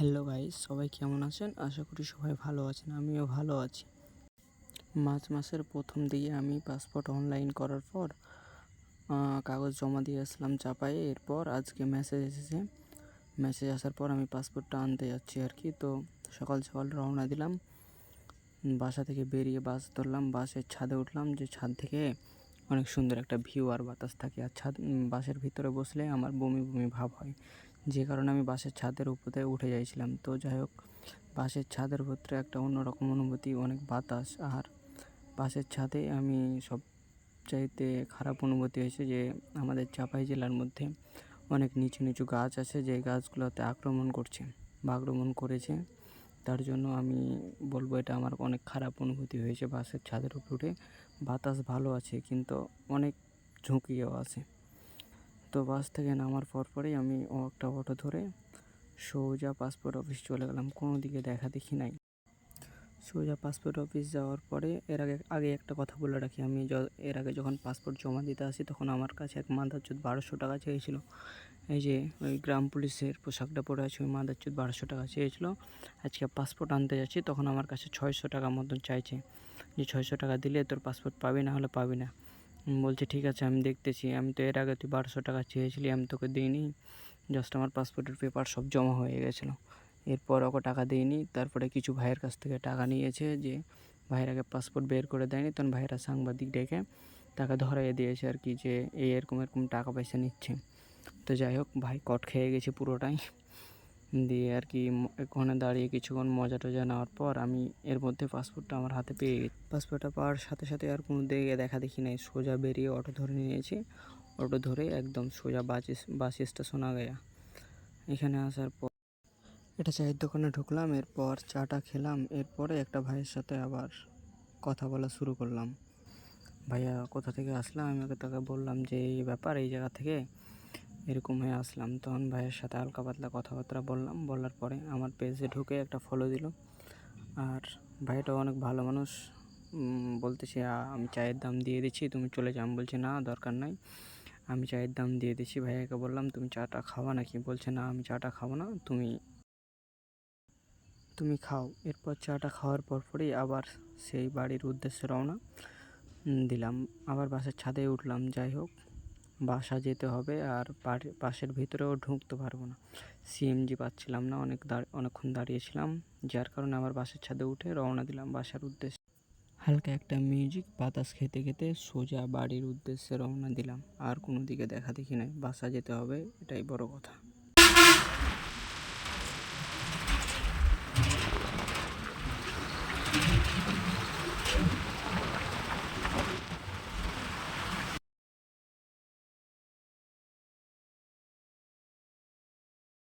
Hello guys, সবাই কেমন আছেন? আশা করি সবাই ভালো আছেন, আমিও ভালো আছি। মার্চ মাসের প্রথম দিকে আমি পাসপোর্ট অনলাইন করার পর কাগজ জমা দিয়ে আসলাম চাপায়ে। এরপর আজকে মেসেজ এসেছে। মেসেজ আসার পর আমি পাসপোর্টটা আনতে যাচ্ছি আর কি। তো সকাল সকাল রওনা দিলাম। বাসা থেকে বেরিয়ে বাস ধরলাম। বাসের ছাদে উঠলাম যে ছাদ থেকে অনেক সুন্দর একটা ভিউ আর বাতাস থাকে। আর ছাদ বাসের ভিতরে বসলে আমার বমি বমি ভাব হয়। যে কারণে আমি বাসের ছাদের উপরে উঠে যাইছিলাম। তো যাই হোক বাসের ছাদের ভিতরে একটা অন্যরকম অনুভূতি, অনেক বাতাস। আর বাসের ছাদে আমি সব চাইতে খারাপ অনুভূতি হয়েছে যে, আমাদের চাপাই জেলার মধ্যে অনেক নিচু নিচু গাছ আছে, যে গাছগুলোতে আক্রমণ করছে বা আক্রমণ করেছে। তার জন্য আমি বলব এটা আমার অনেক খারাপ অনুভূতি হয়েছে বাসের ছাদের উপরে উঠে। বাতাস ভালো আছে, কিন্তু অনেক ঝুঁকিও আছে। তো বাস থেকে নামার পর পরেই আমি ও একটা অটো ধরে সোজা পাসপোর্ট অফিস চলে গেলাম। কোনো দিকে দেখা দেখি নাই। সোজা পাসপোর্ট অফিস যাওয়ার পরে এর আগে আগে একটা কথা বলে রাখি। আমি এর আগে যখন পাসপোর্ট জমা দিতে আসি তখন আমার কাছে এক মাদারচুত বারোশো টাকা চেয়েছিল। এই যে ওই গ্রাম পুলিশের পোশাকটা পরে আছে, ওই মাদারচুত বারোশো টাকা চেয়েছিল। আজকে পাসপোর্ট আনতে যাচ্ছি, তখন আমার কাছে ছয়শো টাকা মতন চাইছে। যে ছয়শো টাকা দিলে তোর পাসপোর্ট পাবি না হলে পাবি না। বলছে, ঠিক আছে, আমি দেখতেছি। আমি তো এর আগে তুই বারোশো টাকা চেয়েছিলি, আমি তোকে দিইনি। জাস্ট আমার পাসপোর্টের পেপার সব জমা হয়ে গেছিল। এরপর ওকে টাকা দিইনি। তারপরে কিছু ভাইয়ের কাছ থেকে টাকা নিয়েছে যে, ভাইয়ের আগে পাসপোর্ট বের করে দেয়নি। তখন ভাইয়েরা সাংবাদিক ডেকে তাকে ধরাইয়ে দিয়েছে আর কি যে, এই এরকম এরকম টাকা পয়সা নিচ্ছে। তো যাই হোক, ভাই কট খেয়ে গেছে পুরোটাই। দিয়ে আর কি ওখানে দাঁড়িয়ে কিছুক্ষণ মজা টজা নেওয়ার পর আমি এর মধ্যে পাসপোর্টটা আমার হাতে পেয়ে গেছি। পাসপোর্টটা পাওয়ার সাথে সাথে আর কোনো দিকে দেখা দেখি নাই। সোজা বেরিয়ে অটো ধরে নিয়েছি। অটো ধরে একদম সোজা বাস বাস স্টেশন গেয়া। এখানে আসার পর এটা চায়ের দোকানে ঢুকলাম, এরপর চাটা খেলাম, এরপরে একটা ভাইয়ের সাথে আবার কথা বলা শুরু করলাম। ভাইয়া, কোথা থেকে আসলাম আমি তাকে বললাম যে, এই ব্যাপার, এই জায়গা থেকে এরকম হয়ে আসলাম। তখন ভাইয়ের সাথে হালকা পাতলা কথাবার্তা বললাম। বলার পরে আমার পেজে ঢুকে একটা ফলো দিল। আর ভাইটা অনেক ভালো মানুষ। বলতেছে আমি চায়ের দাম দিয়ে দিচ্ছি, তুমি চলে যাও। বলছি, না, দরকার নাই। আমি চায়ের দাম দিয়ে দিচ্ছি। ভাইয়াকে বললাম, তুমি চাটা খাওয়া নাকি? বলছে, না, আমি চাটা খাব না, তুমি তুমি খাও। এরপর চাটা খাওয়ার পর পরেই আবার সেই বাড়ির উদ্দেশ্যে রওনা দিলাম। আবার বাসার ছাদে উঠলাম। যাই হোক বাসা যেতে হবে আর বাসের ভিতরেও ঢুকতে পারব না। সিএমজি পাচ্ছিলাম না, অনেক অনেকক্ষণ দাঁড়িয়েছিলাম। যার কারণে আবার বাসের ছাদে উঠে রওনা দিলাম বাসার উদ্দেশ্যে। হালকা একটা মিউজিক, বাতাস খেতে খেতে সোজা বাড়ির উদ্দেশ্যে রওনা দিলাম। আর কোনো দিকে দেখা দেখি নাই। বাসা যেতে হবে, এটাই বড় কথা।